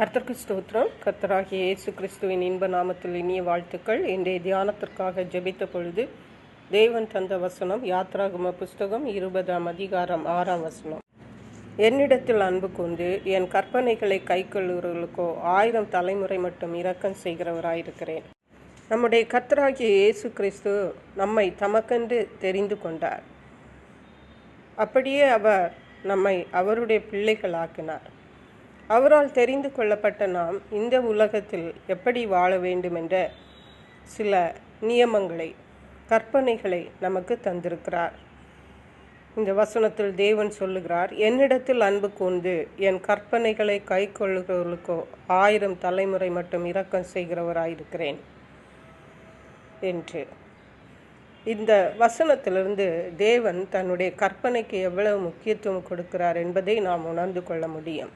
கர்த்தருக்கு ஸ்தோத்திரம். கர்த்தராகிய இயேசு கிறிஸ்துவின் இன்ப நாமத்தில் இனிய வாழ்த்துக்கள். இன்றைய தியானத்திற்காக ஜெபித்த பொழுது தேவன் தந்த வசனம் யாத்ராகம புஸ்தகம் இருபதாம் அதிகாரம் ஆறாம் வசனம். என்னிடத்தில் அன்பு கொண்டு என் கற்பனைகளை கைக்கொள்ளுவர்களுக்கோ ஆயிரம் தலைமுறை மட்டும் இரக்கம் செய்கிறவராயிருக்கிறேன். நம்முடைய கர்த்தராகிய இயேசு கிறிஸ்து நம்மை தமக்கென்று தெரிந்து கொண்டார். அப்படியே அவர் நம்மை அவருடைய பிள்ளைகளாக்கினார். அவரால் தெரிந்து கொள்ளப்பட்ட நாம் இந்த உலகத்தில் எப்படி வாழ வேண்டுமென்ற சில நியமங்களை கற்பனைகளை நமக்கு தந்திருக்கிறார். இந்த வசனத்தில் தேவன் சொல்லுகிறார் என்னிடத்தில் அன்பு கூர்ந்து என் கற்பனைகளை கை கொள்ளுகிறவர்களுக்கோ ஆயிரம் தலைமுறை மட்டும் இரக்கம் செய்கிறவராயிருக்கிறேன் என்று. இந்த வசனத்திலிருந்து தேவன் தன்னுடைய கற்பனைக்கு எவ்வளவு முக்கியத்துவம் கொடுக்கிறார் என்பதை நாம் உணர்ந்து கொள்ள முடியும்.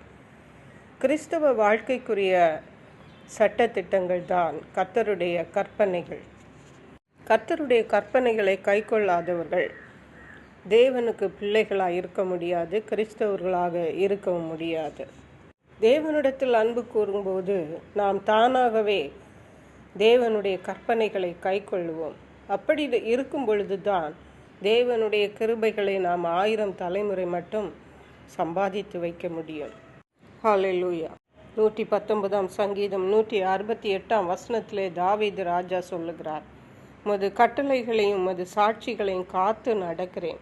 கிறிஸ்தவ வாழ்க்கைக்குரிய சட்டத்திட்டங்கள் தான் கர்த்தருடைய கற்பனைகள். கர்த்தருடைய கற்பனைகளை கைக்கொள்ளாதவர்கள் தேவனுக்கு பிள்ளைகளாக இருக்க முடியாது கிறிஸ்தவர்களாக இருக்கவும் முடியாது. தேவனிடத்தில் அன்பு கூறும்போது நாம் தானாகவே தேவனுடைய கற்பனைகளை கைக்கொள்ளுவோம். அப்படி இருக்கும் பொழுதுதான் தேவனுடைய கிருபைகளை நாம் ஆயிரம் தலைமுறை மட்டும் சம்பாதித்து வைக்க முடியும். ஹalleluya நூற்றி பத்தொன்பதாம் சங்கீதம் நூற்றி அறுபத்தி எட்டாம் வசனத்திலே தாவீது ராஜா சொல்லுகிறார் உமது கட்டளைகளையும் உமது சாட்சிகளையும் காத்து நடக்கிறேன்.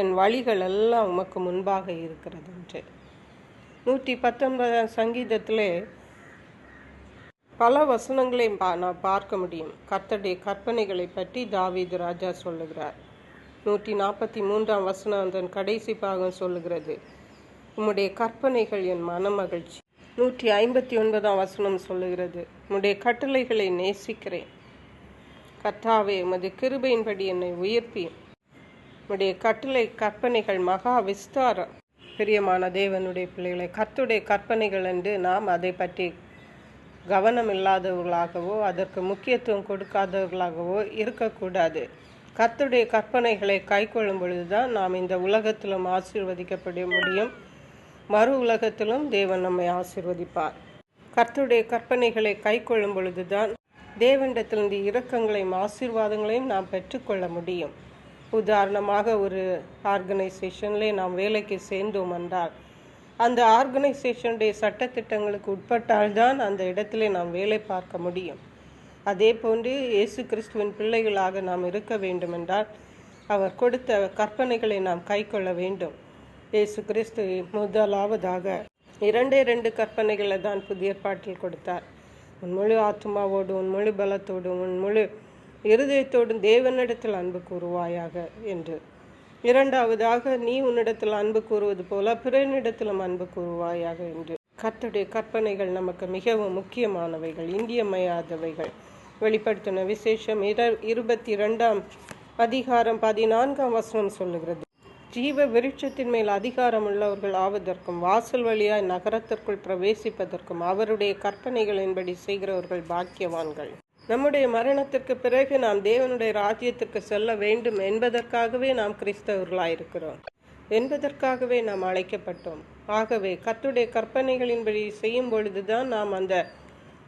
என் வழிகள் எல்லாம் உமக்கு முன்பாக இருக்கிறது என்று. நூற்றி பத்தொன்பதாம் சங்கீதத்திலே பல வசனங்களையும் பா நான் பார்க்க முடியும். கர்த்தடைய கற்பனைகளை பற்றி தாவீது ராஜா சொல்லுகிறார். நூற்றி நாற்பத்தி மூன்றாம் வசனம் அதன் கடைசி பாகம் சொல்லுகிறது உம்முடைய கற்பனைகள் என் மனமகிழ்ச்சி. நூற்றி ஐம்பத்தி ஒன்பதாம் வசனம் சொல்லுகிறது உம்முடைய கட்டளைகளை நேசிக்கிறேன். கர்த்தாவே உமது கிருபையின்படி என்னை உயர்த்தி உம்முடைய கட்டளை கற்பனைகள் மகா விஸ்தாரம். பிரியமான தேவனுடைய பிள்ளைகளை கர்த்துடைய கற்பனைகள் என்று நாம் அதை பற்றி கவனம் இல்லாதவர்களாகவோ அதற்கு முக்கியத்துவம் கொடுக்காதவர்களாகவோ இருக்கக்கூடாது. கர்த்துடைய கற்பனைகளை கைக்கொள்ளும் பொழுதுதான் நாம் இந்த உலகத்திலும் ஆசீர்வதிக்கப்பட முடியும். மறு உலகத்திலும் தேவன் நம்மை ஆசிர்வதிப்பார். கர்த்தருடைய கற்பனைகளை கைக்கொள்ளும் பொழுதுதான் தேவனிடத்திலிருந்து இரக்கங்களையும் ஆசீர்வாதங்களையும் நாம் பெற்றுக்கொள்ள முடியும். உதாரணமாக ஒரு ஆர்கனைசேஷனில் நாம் வேலைக்கு சேர்ந்தோம் என்றால் அந்த ஆர்கனைசேஷனுடைய சட்டத்திட்டங்களுக்கு உட்பட்டால்தான் அந்த இடத்திலே நாம் வேலை பார்க்க முடியும். அதே போன்று இயேசு கிறிஸ்துவின் பிள்ளைகளாக நாம் இருக்க வேண்டுமென்றால் அவர் கொடுத்த கற்பனைகளை நாம் கைக்கொள்ள வேண்டும். இயேசு கிறிஸ்து முதலாவதாக இரண்டே ரெண்டு கற்பனைகளை தான் புதிய பாட்டில் கொடுத்தார். உன் முழு ஆத்மாவோடு உன் முழு பலத்தோடும் உன் முழு இருதயத்தோடும் தேவனிடத்தில் அன்பு கூறுவாயாக என்று. இரண்டாவதாக நீ உன்னிடத்தில் அன்பு கூறுவது போல பிறனிடத்திலும் அன்பு கூறுவாயாக என்று. கர்த்தருடைய கற்பனைகள் நமக்கு மிகவும் முக்கியமானவைகள் இந்தியமையாதவைகள். வெளிப்படுத்தின விசேஷம் இர இருபத்தி இரண்டாம் அதிகாரம் பதினான்காம் வசனம் சொல்லுகிறது. ஜீவ விருட்சத்தின் மேல் அதிகாரம் உள்ளவர்கள் ஆவதற்கும் வாசல் வழியாய் நகரத்திற்குள் பிரவேசிப்பதற்கும் அவருடைய கற்பனைகளின்படி செய்கிறவர்கள் பாக்கியவான்கள். நம்முடைய மரணத்திற்கு பிறகு நாம் தேவனுடைய ராஜ்யத்திற்கு செல்ல வேண்டும் என்பதற்காகவே நாம் கிறிஸ்தவர்களாயிருக்கிறோம். என்பதற்காகவே நாம் அழைக்கப்பட்டோம். ஆகவே கத்துடைய கற்பனைகளின்படி செய்யும் பொழுதுதான் நாம் அந்த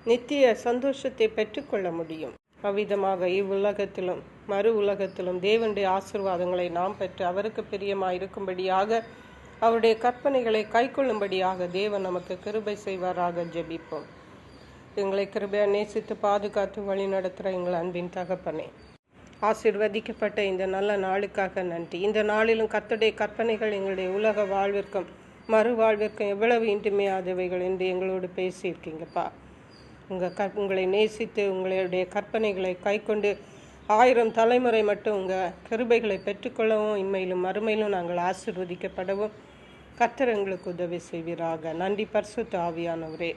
நித்திய சந்தோஷத்தை பெற்றுக்கொள்ள முடியும். அவ்விதமாக இவ்வுலகத்திலும் மறு உலகத்திலும் தேவனுடைய ஆசிர்வாதங்களை நாம் பெற்று அவருக்கு பிரியமாக இருக்கும்படியாக அவருடைய கற்பனைகளை கைக்கொள்ளும்படியாக தேவன் நமக்கு கிருபை செய்வாராக ஜெபிப்போம். எங்களை கிருபையா நேசித்து பாதுகாத்து வழி நடத்துகிற எங்கள் அன்பின் தகப்பனே ஆசிர்வதிக்கப்பட்ட இந்த நல்ல நாளுக்காக நன்றி. இந்த நாளிலும் கத்துடைய கற்பனைகள் எங்களுடைய உலக வாழ்விற்கும் மறு வாழ்விற்கும் எவ்வளவு இன்றிமையாதவைகள் என்று எங்களோடு பேசியிருக்கீங்கப்பா. உங்கள் க உங்களை நேசித்து உங்களுடைய கற்பனைகளை கைக்கொண்டு ஆயிரம் தலைமுறை மட்டும் உங்கள் கிருபைகளை பெற்றுக்கொள்ளவும் இன்மையிலும் மறுமையிலும் நாங்கள் ஆசிர்வதிக்கப்படவும் கத்தரங்களுக்கு எங்களுக்கு உதவி செய்வீராக. நன்றி பரிசுத்த ஆவியானவரே.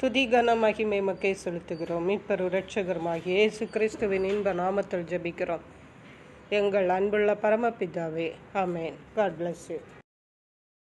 துதி கன மகிமை மக்கே செலுத்துகிறோம். மீட்பரு இரட்சகருமாகிய இயேசு கிறிஸ்துவின் இன்ப நாமத்தில் ஜெபிக்கிறோம். எங்கள் அன்புள்ள பரமபிதாவே ஆமேன். God bless you